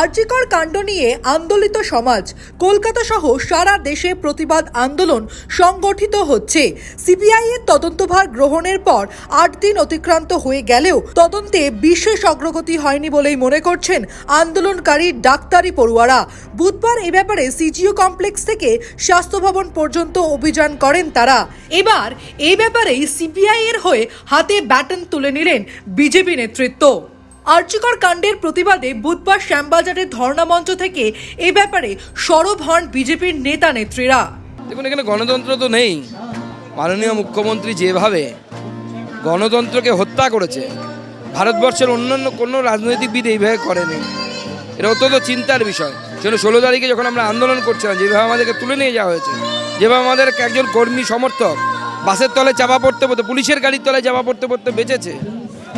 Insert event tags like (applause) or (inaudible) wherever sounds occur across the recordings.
আরজিকর কাণ্ড নিয়ে আন্দোলিত সমাজ। কলকাতা সহ সারা দেশে প্রতিবাদ আন্দোলন সংগঠিত হচ্ছে। সিবিআই এর তদন্তভার গ্রহণের পর আট দিন অতিক্রান্ত হয়ে গেলেও তদন্তে বিশেষ অগ্রগতি হয়নি বলেই মনে করছেন আন্দোলনকারী ডাক্তারি পড়ুয়ারা। বুধবার এ ব্যাপারে সিজিও কমপ্লেক্স থেকে স্বাস্থ্য ভবন পর্যন্ত অভিযান করেন তারা। এবার এ ব্যাপারেই সিবিআই এর হয়ে হাতে ব্যাটন তুলে নিলেন বিজেপি নেতৃত্ব। আর্যিকর কাণ্ডের প্রতিবাদে বুধবার শ্যামবাজারের ধর্ণা মঞ্চ থেকে এ ব্যাপারে সরব হন বিজেপির নেতা নেত্রীরা। দেখুন, এখানে গণতন্ত্র তো নেই। মাননীয় মুখ্যমন্ত্রী যেভাবে গণতন্ত্রকে হত্যা করেছে, ভারতবর্ষের অন্যান্য কোনো রাজনৈতিকবিদ এইভাবে করেনি। এটা অত্যন্ত চিন্তার বিষয়। সেজন্য ষোলো তারিখে যখন আমরা আন্দোলন করছিলাম, যেভাবে আমাদেরকে তুলে নিয়ে যাওয়া হয়েছে, যেভাবে আমাদের একজন কর্মী সমর্থক বাসের তলে চাপা পড়তে পড়তে, পুলিশের গাড়ির তলে চাপা পড়তে পড়তে বেঁচেছে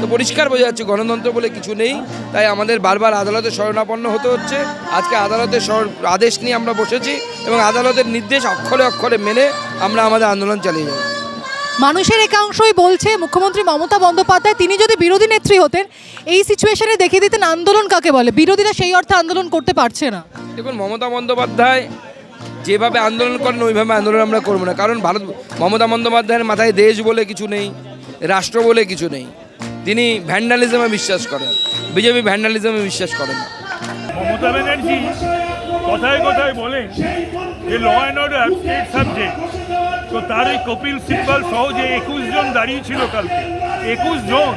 তো পরিষ্কার বোঝা যাচ্ছে গণতন্ত্র বলে কিছু নেই। তাই আমাদের বারবার আদালতে শরণাপন্ন হতে হচ্ছে। আজকে আদালতের আদেশ নিয়ে আমরা বসেছি এবং আদালতের নির্দেশ অক্ষরে অক্ষরে মেনে আমরা আমাদের আন্দোলন চালিয়ে যাব। মানুষের একাংশই বলছে মুখ্যমন্ত্রী মমতা বন্দ্যোপাধ্যায় তিনি যদি বিরোধী নেত্রী হতেন এই সিচুয়েশনে দেখিয়ে দিতেন আন্দোলন কাকে বলে? বিরোধীরা সেই অর্থে আন্দোলন করতে পারছে না। দেখুন মমতা বন্দ্যোপাধ্যায় যেভাবে আন্দোলন করেন ওইভাবে আন্দোলন আমরা করব না। কারণ ভারত মমতা বন্দ্যোপাধ্যায়ের মাথায় দেশ বলে কিছু নেই রাষ্ট্র বলে কিছু নেই। তিনি ভ্যান্ডালিজমে বিশ্বাস করেন, বিজেপি ভ্যান্ডালিজমে বিশ্বাস করেন মমতা ব্যানার্জি কথায় কথায় বলেন যে law and order state subject তো তার এই কপিল সিব্বল সহ যে একুশ জন দাঁড়িয়ে ছিল কালকে, একুশ জন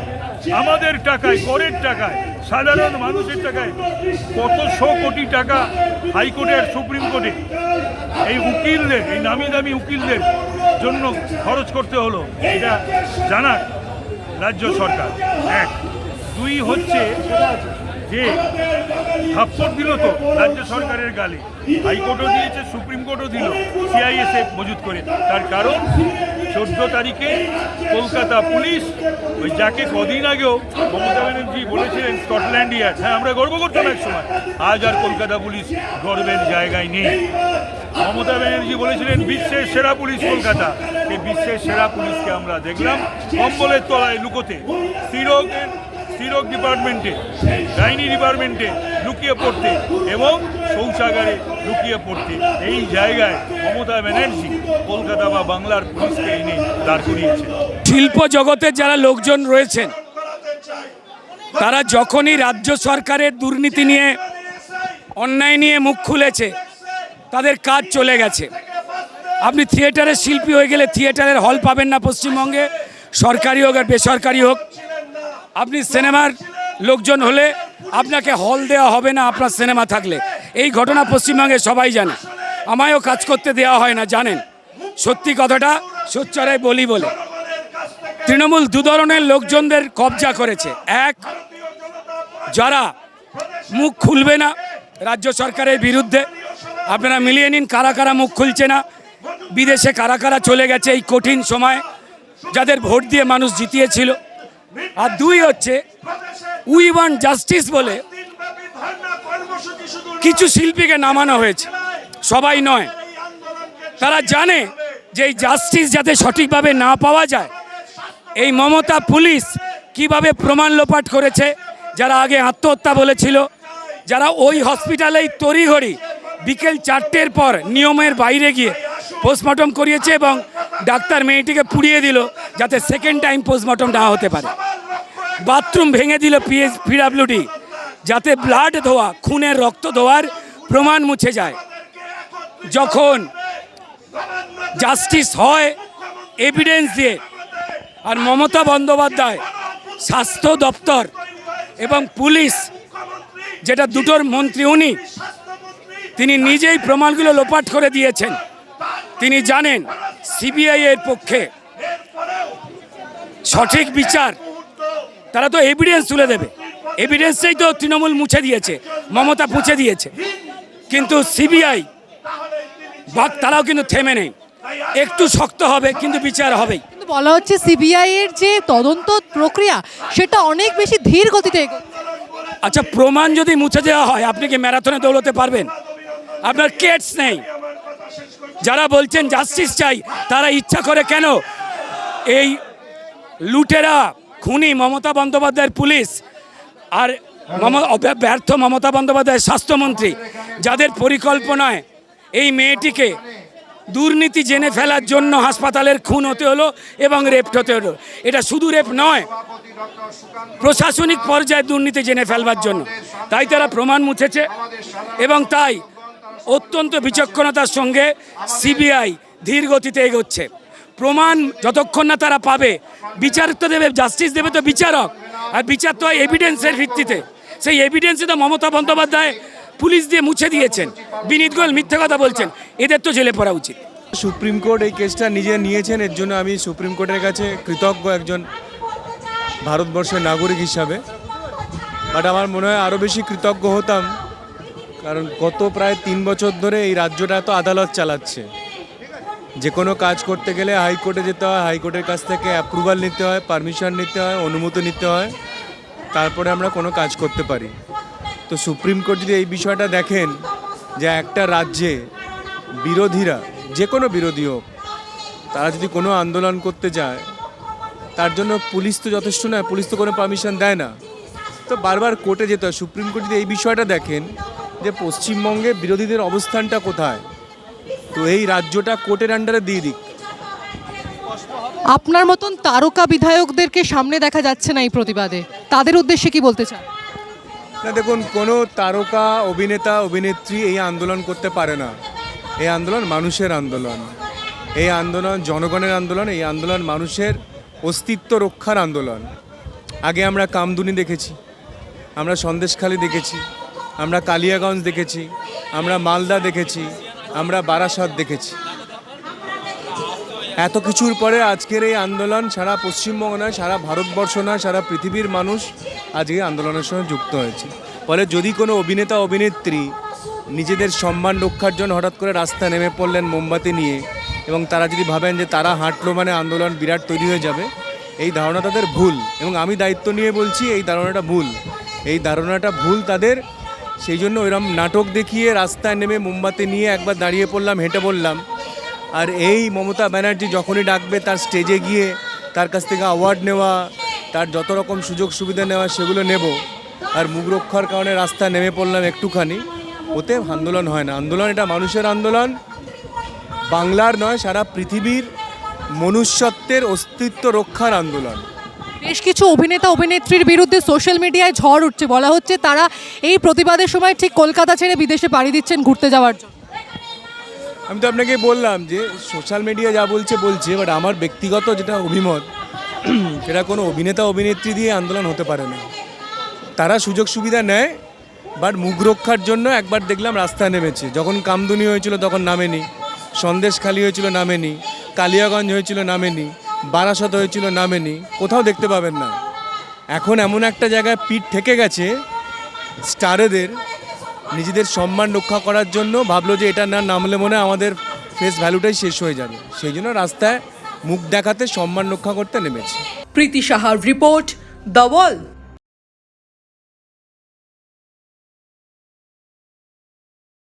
আমাদের টাকায়, করের টাকায়, সাধারণ মানুষের টাকায় কত শো কোটি টাকা হাইকোর্টের সুপ্রিম কোর্টে। এই উকিলদের, এই নামি দামি উকিলদের জন্য খরচ করতে হলো। এটা জানার রাজ্য সরকার। এক। দুই হচ্ছে যে থাপ্পড় দিল তো, রাজ্য সরকারের গালে। হাইকোর্টও দিয়েছে, সুপ্রিম কোর্টও দিল, সিআইএসএফ মজুত করে। তার কারণ, চোদ্দ তারিখে কলকাতা পুলিশ, ওই যাকে কদিন আগেও মমতা ব্যানার্জি বলেছিলেন স্কটল্যান্ড ইয়ার হ্যাঁ আমরা গর্ব করতাম এক সময়। আজ আর কলকাতা পুলিশ গর্বের জায়গায় নেই। মমতা ব্যানার্জি বলেছিলেন, বিশ্বের সেরা পুলিশ কলকাতা। এই বিশ্বের সেরা পুলিশকে আমরা দেখলাম, কম্বলের তলায় লুকোতে। স্থিরকের স্থিরক ডিপার্টমেন্টে গাইনি ডিপার্টমেন্টে লুকিয়ে পড়তে এবং শৌচাগারে লুকিয়ে পড়তে। এই জায়গায় মমতা ব্যানার্জি কলকাতা বা বাংলার পুলিশকে এনে দাঁড় করিয়েছে। শিল্প জগতের যারা লোকজন রয়েছেন, তারা যখনই রাজ্য সরকারের দুর্নীতি নিয়ে, অন্যায় নিয়ে মুখ খুলেছে, তাদের কাজ চলে গেছে। আপনি থিয়েটারের শিল্পী হয়ে গেলে থিয়েটারের হল পাবেন না পশ্চিমবঙ্গে। সরকারি হোক আর বেসরকারি হোক আপনি সিনেমার লোকজন হলে আপনাকে হল দেওয়া হবে না, আপনার সিনেমা থাকলে। এই ঘটনা পশ্চিমবঙ্গে সবাই জানে। আমায়ও কাজ করতে দেওয়া হয় না, জানেন। সত্যি কথাটা সোচ্চারায় বলি বলে। তৃণমূল দু ধরনের লোকজনদের কবজা করেছে। এক, যারা মুখ খুলবে না রাজ্য সরকারের বিরুদ্ধে। আপনারা মিলিয়ে নিন, কারা কারা মুখ খুলছে না। বিদেশে কারা কারা চলে গেছে এই কঠিন সময়। যাদের ভোট দিয়ে মানুষ জিতিয়েছিল। আর দুই হচ্ছে, উই ওয়ান্ট জাস্টিস বলে কিছু শিল্পীকে নামানো হয়েছে। সবাই নয়। তারা জানে যে এই জাস্টিস যাতে সঠিকভাবে না পাওয়া যায়, এই মমতা পুলিশ কীভাবে প্রমাণ লোপাট করেছে, যারা আগে আত্মহত্যা বলেছিল, যারা ওই হসপিটালেই তড়িঘড়ি বিকেল চারটের পর নিয়মের বাইরে গিয়ে পোস্টমর্টম করিয়েছে এবং ডাক্তার মেয়েটিকে পুড়িয়ে দিল যাতে সেকেন্ড টাইম পোস্টমর্টম না হতে পারে। বাথরুম ভেঙে দিল পিএস পিডাব্লিউডি যাতে ব্লাড ধোয়া, খুনের রক্ত ধোয়ার প্রমাণ মুছে যায়। যখন জাস্টিস হয় এভিডেন্স দিয়ে, আর মমতা বন্দ্যোপাধ্যায়, স্বাস্থ্য দপ্তর এবং পুলিশ, যেটা দুটোর মন্ত্রী উনি, তিনি নিজেই প্রমাণগুলো লোপাট করে দিয়েছেন। তিনি জানেন সিবিআই এর পক্ষে সঠিক বিচার। তারা তো এভিডেন্স তুলে দেবে। এভিডেন্সেই তো তৃণমূল মুছে দিয়েছে মমতা মুছে দিয়েছে। কিন্তু সিবিআই বাক তারাও কিন্তু থেমে নেই। একটু শক্ত হবে কিন্তু বিচার হবেই। কিন্তু বলা হচ্ছে সিবিআই এর যে তদন্ত প্রক্রিয়া সেটা অনেক বেশি ধীর গতিতে আচ্ছা প্রমাণ যদি মুছে দেওয়া হয় আপনি কি ম্যারাথনে দৌড়তে পারবেন? আপনার কেটস নেই। যারা বলছেন জাস্টিস চাই তারা ইচ্ছা করে কেন এই লুটেরা, খুনি মমতা বন্দ্যোপাধ্যায়ের পুলিশ আর ব্যর্থ মমতা বন্দ্যোপাধ্যায়ের স্বাস্থ্যমন্ত্রী, যাদের পরিকল্পনায় এই মেয়েটিকে দুর্নীতি জেনে ফেলার জন্য হাসপাতালের খুন হতে হলো এবং রেপ হতে হলো। এটা শুধু রেপ নয়, প্রশাসনিক পর্যায়ে দুর্নীতি জেনে ফেলবার জন্য। তাই তারা প্রমাণ মুছেছে এবং তাই অত্যন্ত বিচক্ষণতার সঙ্গে সিবিআই ধীর গতিতে এগোচ্ছে। প্রমাণ যতক্ষণ না তারা পাবে। বিচার তো দেবে জাস্টিস দেবে তো বিচারক। আর বিচার তো হয় এভিডেন্সের ভিত্তিতে। সেই এভিডেন্সে তো মমতা বন্দ্যোপাধ্যায় পুলিশ দিয়ে মুছে দিয়েছেন। বিনীত গোয়েল মিথ্যে কথা বলছেন। এদের তো জেলে পড়া উচিত। সুপ্রিম কোর্ট এই কেসটা নিজে নিয়েছেন, এর জন্য আমি সুপ্রিম কোর্টের কাছে কৃতজ্ঞ একজন ভারতবর্ষের নাগরিক হিসাবে। বাট আমার মনে হয় আরও বেশি কৃতজ্ঞ হতাম, কারণ গত প্রায় তিন বছর ধরে এই রাজ্যটা তো আদালত চালাচ্ছে। যে কোনো কাজ করতে গেলে হাইকোর্টে যেতে হয়, হাইকোর্টের কাছ থেকে অ্যাপ্রুভাল নিতে হয় পারমিশন নিতে হয়, অনুমতি নিতে হয়, তারপরে আমরা কোনো কাজ করতে পারি। তো সুপ্রিম কোর্ট যদি এই বিষয়টা দেখেন যে একটা রাজ্যে বিরোধীরা যে কোনো বিরোধী হোক, তারা যদি কোনো আন্দোলন করতে যায়, তার জন্য পুলিশ তো যথেষ্ট নয়, পুলিশ তো কোনো পারমিশন দেয় না। তো বারবার কোর্টে যেতে হয়। সুপ্রিম কোর্ট যদি এই বিষয়টা দেখেন যে পশ্চিমবঙ্গে বিরোধীদের অবস্থানটা কোথায় তো এই রাজ্যটা কোর্টের আন্ডারে দিয়ে দিক। আপনার মতন তারকা বিধায়কদেরকে সামনে দেখা যাচ্ছে না এই প্রতিবাদে। তাদের উদ্দেশ্যে কি বলতে চান? না দেখুন কোনো তারকা অভিনেতা অভিনেত্রী এই আন্দোলন করতে পারে না। এই আন্দোলন মানুষের আন্দোলন। এই আন্দোলন জনগণের আন্দোলন এই আন্দোলন মানুষের অস্তিত্ব রক্ষার আন্দোলন। আগে আমরা কামদুনি দেখেছি আমরা সন্দেশখালি দেখেছি আমরা কালিয়াগঞ্জ দেখেছি আমরা মালদা দেখেছি আমরা বারাসাত দেখেছি। এত কিছুর পরে আজকের এই আন্দোলন সারা পশ্চিমবঙ্গ নয়, সারা ভারতবর্ষ নয়, সারা পৃথিবীর মানুষ আজকে আন্দোলনের সঙ্গে যুক্ত হয়েছে। ফলে যদি কোনো অভিনেতা, অভিনেত্রী নিজেদের সম্মান রক্ষার জন্য হঠাৎ করে রাস্তায় নেমে পড়লেন মোমবাতি নিয়ে এবং তারা যদি ভাবেন যে তারা হাঁটলো মানে আন্দোলন বিরাট তৈরি হয়ে যাবে, এই ধারণা তাদের ভুল। এবং আমি দায়িত্ব নিয়ে বলছি, এই ধারণাটা ভুল। এই ধারণাটা ভুল তাদের সেই জন্য ওইরকম নাটক দেখিয়ে রাস্তায় নেমে মোমবাতি নিয়ে একবার দাঁড়িয়ে পড়লাম, হেঁটে বললাম। আর এই মমতা ব্যানার্জি যখনই ডাকবে তার স্টেজে গিয়ে তার কাছ থেকে অ্যাওয়ার্ড নেওয়া, তার যত রকম সুযোগ সুবিধা নেওয়া সেগুলো নেব। আর মুখ রক্ষার কারণে রাস্তায় নেমে পড়লাম একটুখানি। ওতে আন্দোলন হয় না। আন্দোলন এটা মানুষের আন্দোলন। বাংলার নয়, সারা পৃথিবীর মনুষ্যত্বের অস্তিত্ব রক্ষার আন্দোলন। বেশ কিছু অভিনেতা, অভিনেত্রীর বিরুদ্ধে সোশ্যাল মিডিয়ায় ঝড় উঠছে। বলা হচ্ছে তারা এই প্রতিবাদের সময় ঠিক কলকাতা ছেড়ে বিদেশে পাড়ি দিচ্ছেন ঘুরতে যাওয়ার জন্য। আমি তো আপনাকে বললাম যে সোশ্যাল মিডিয়া যা বলছে বলছে বাট আমার ব্যক্তিগত যেটা অভিমত, (clears throat) সেটা কোনো অভিনেতা, অভিনেত্রী দিয়ে আন্দোলন হতে পারে না। তারা সুযোগ সুবিধা নেয় বাট মুখ রক্ষার জন্য একবার দেখলাম রাস্তায় নেমেছে। যখন কামদুনি হয়েছিল তখন নামেনি, সন্দেশ খালি হয়েছিল নামেনি, কালিয়াগঞ্জ হয়েছিল নামেনি বারাসত হয়েছিল নামেনি, কোথাও দেখতে পাবেন না। এখন এমন একটা জায়গায় পিঠ থেকে গেছে, স্টারেদের নিজেদের সম্মান রক্ষা করার জন্য ভাবলো যে এটা না নামলে মনে আমাদের ফেস ভ্যালুটাই শেষ হয়ে যাবে। সেই জন্য রাস্তায় মুখ দেখাতে সম্মান রক্ষা করতে নেমেছে। প্রীতি সাহার রিপোর্ট দ্য ওয়াল।